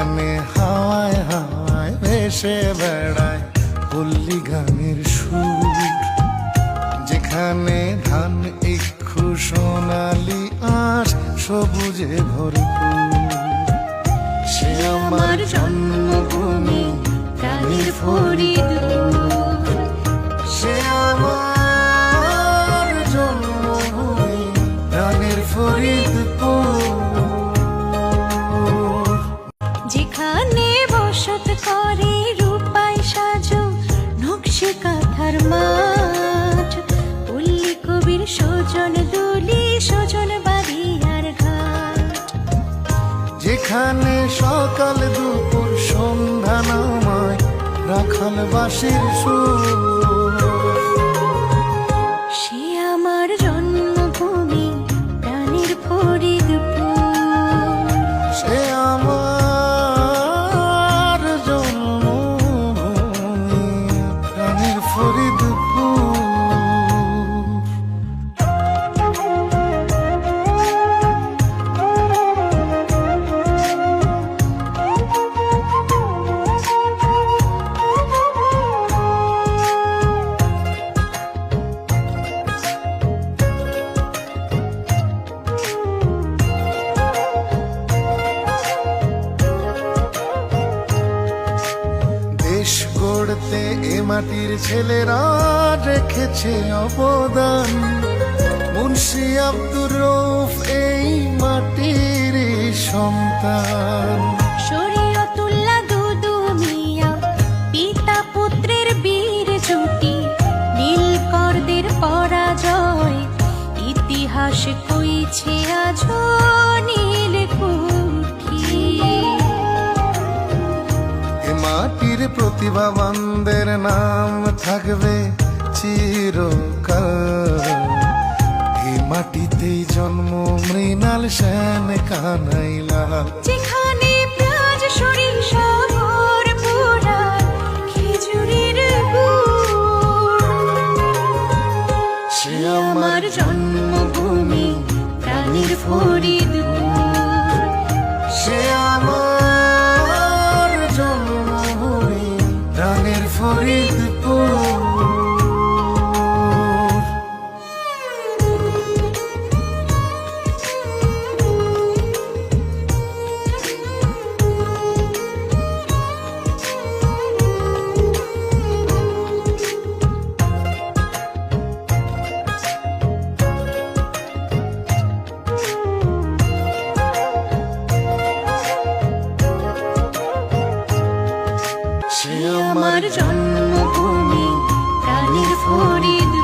গানে হাওয়ায় হাওয়ায় ভেসে বেড়ায় পল্লী গানের সুর। যেখানে ধান ইক্ষু সোনালি আস সবুজে ভরপুর। সে আমার জন্মভূমি কালির ফরিদ কাঁথার মাঠ পল্লী কবির সজন দুলি সজন বাড়ি আর ঘাট। যেখানে সকাল দুপুর সন্ধ্যা নামায় রাখাল বাসির সুর গড়তে এ মাটির ছেলেরা রেখেছে অবদান। মুন্সি আব্দুর রৌফ এই মাটির সন্তান। পরাজয়, ইতিহাস কইছে আজ মাটির প্রতিভাবানদের নাম থাকবে চিরকাল। এই মাটিতেই জন্ম মৃণাল সেন আমার জন্মভূমি প্রাণীর ফরিদপুর। সে আমার জন্মভূমি প্রাণীর ফরিদপুর